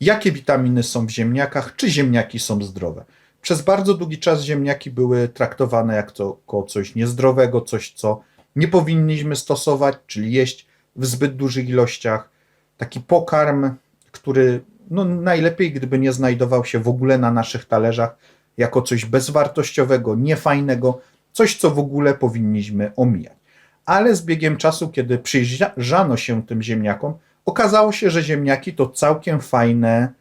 jakie witaminy są w ziemniakach, czy ziemniaki są zdrowe. Przez bardzo długi czas ziemniaki były traktowane jak coś niezdrowego, coś, co nie powinniśmy stosować, czyli jeść w zbyt dużych ilościach. Taki pokarm, który no, najlepiej, gdyby nie znajdował się w ogóle na naszych talerzach, jako coś bezwartościowego, niefajnego, coś, co w ogóle powinniśmy omijać. Ale z biegiem czasu, kiedy przyjrzano się tym ziemniakom, okazało się, że ziemniaki to całkiem fajne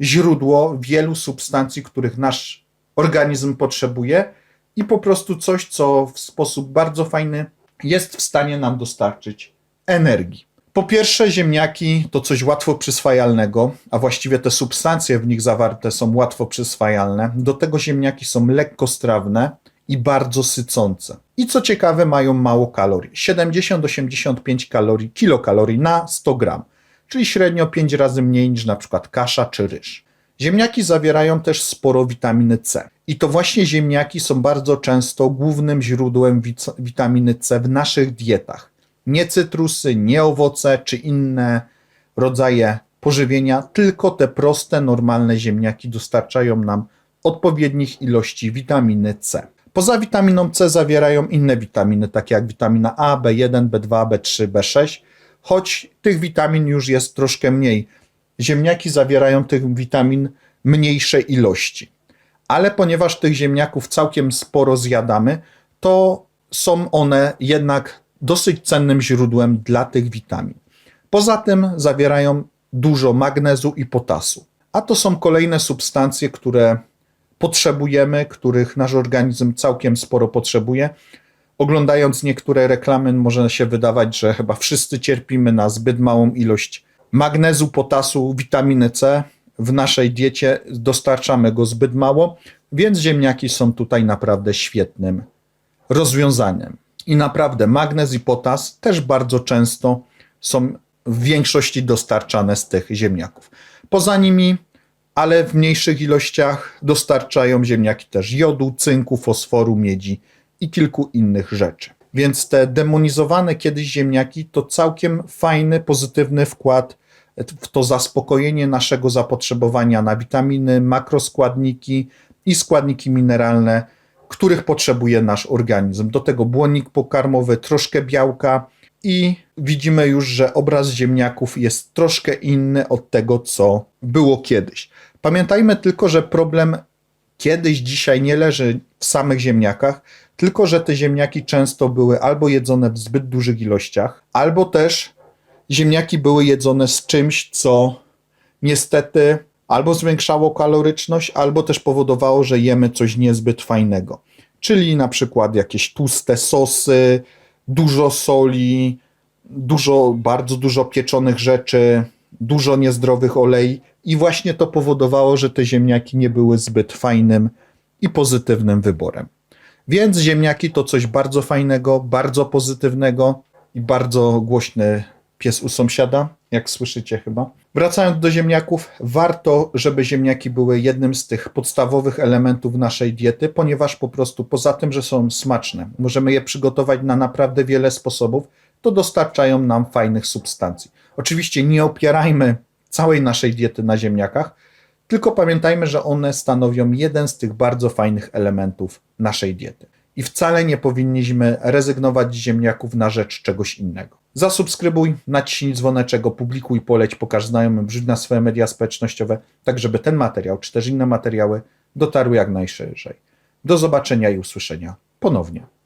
źródło wielu substancji, których nasz organizm potrzebuje i po prostu coś, co w sposób bardzo fajny jest w stanie nam dostarczyć energii. Po pierwsze, ziemniaki to coś łatwo przyswajalnego, a właściwie te substancje w nich zawarte są łatwo przyswajalne. Do tego ziemniaki są lekkostrawne i bardzo sycące. I co ciekawe, mają mało kalorii 70-85 kalorii, kilokalorii na 100 gram, czyli średnio 5 razy mniej niż na przykład kasza czy ryż. Ziemniaki zawierają też sporo witaminy C. I to właśnie ziemniaki są bardzo często głównym źródłem wic- witaminy C w naszych dietach. Nie cytrusy, nie owoce czy inne rodzaje pożywienia, tylko te proste, normalne ziemniaki dostarczają nam odpowiednich ilości witaminy C. Poza witaminą C zawierają inne witaminy, takie jak witamina A, B1, B2, B3, B6, choć tych witamin już jest troszkę mniej. Ziemniaki zawierają tych witamin mniejsze ilości. Ale ponieważ tych ziemniaków całkiem sporo zjadamy, to są one jednak dosyć cennym źródłem dla tych witamin. Poza tym zawierają dużo magnezu i potasu. A to są kolejne substancje, które potrzebujemy, których nasz organizm całkiem sporo potrzebuje. Oglądając niektóre reklamy, może się wydawać, że chyba wszyscy cierpimy na zbyt małą ilość magnezu, potasu, witaminy C. W naszej diecie dostarczamy go zbyt mało, więc ziemniaki są tutaj naprawdę świetnym rozwiązaniem. I naprawdę magnez i potas też bardzo często są w większości dostarczane z tych ziemniaków. Poza nimi, ale w mniejszych ilościach, dostarczają ziemniaki też jodu, cynku, fosforu, miedzi i kilku innych rzeczy. Więc te demonizowane kiedyś ziemniaki to całkiem fajny, pozytywny wkład w to zaspokojenie naszego zapotrzebowania na witaminy, makroskładniki i składniki mineralne, których potrzebuje nasz organizm. Do tego błonnik pokarmowy, troszkę białka i widzimy już, że obraz ziemniaków jest troszkę inny od tego, co było kiedyś. Pamiętajmy tylko, że problem kiedyś, dzisiaj nie leży w samych ziemniakach, tylko że te ziemniaki często były albo jedzone w zbyt dużych ilościach, albo też ziemniaki były jedzone z czymś, co niestety albo zwiększało kaloryczność, albo też powodowało, że jemy coś niezbyt fajnego. Czyli na przykład jakieś tłuste sosy, dużo soli, dużo, bardzo dużo pieczonych rzeczy, dużo niezdrowych olei i właśnie to powodowało, że te ziemniaki nie były zbyt fajnym i pozytywnym wyborem. Więc ziemniaki to coś bardzo fajnego, bardzo pozytywnego i bardzo głośny pies u sąsiada, jak słyszycie chyba. Wracając do ziemniaków, warto, żeby ziemniaki były jednym z tych podstawowych elementów naszej diety, ponieważ po prostu poza tym, że są smaczne, możemy je przygotować na naprawdę wiele sposobów, to dostarczają nam fajnych substancji. Oczywiście nie opierajmy całej naszej diety na ziemniakach, tylko pamiętajmy, że one stanowią jeden z tych bardzo fajnych elementów naszej diety. I wcale nie powinniśmy rezygnować z ziemniaków na rzecz czegoś innego. Zasubskrybuj, naciśnij dzwoneczek, opublikuj, poleć, pokaż znajomym, wrzuć na swoje media społecznościowe, tak żeby ten materiał, czy też inne materiały dotarły jak najszerzej. Do zobaczenia i usłyszenia ponownie.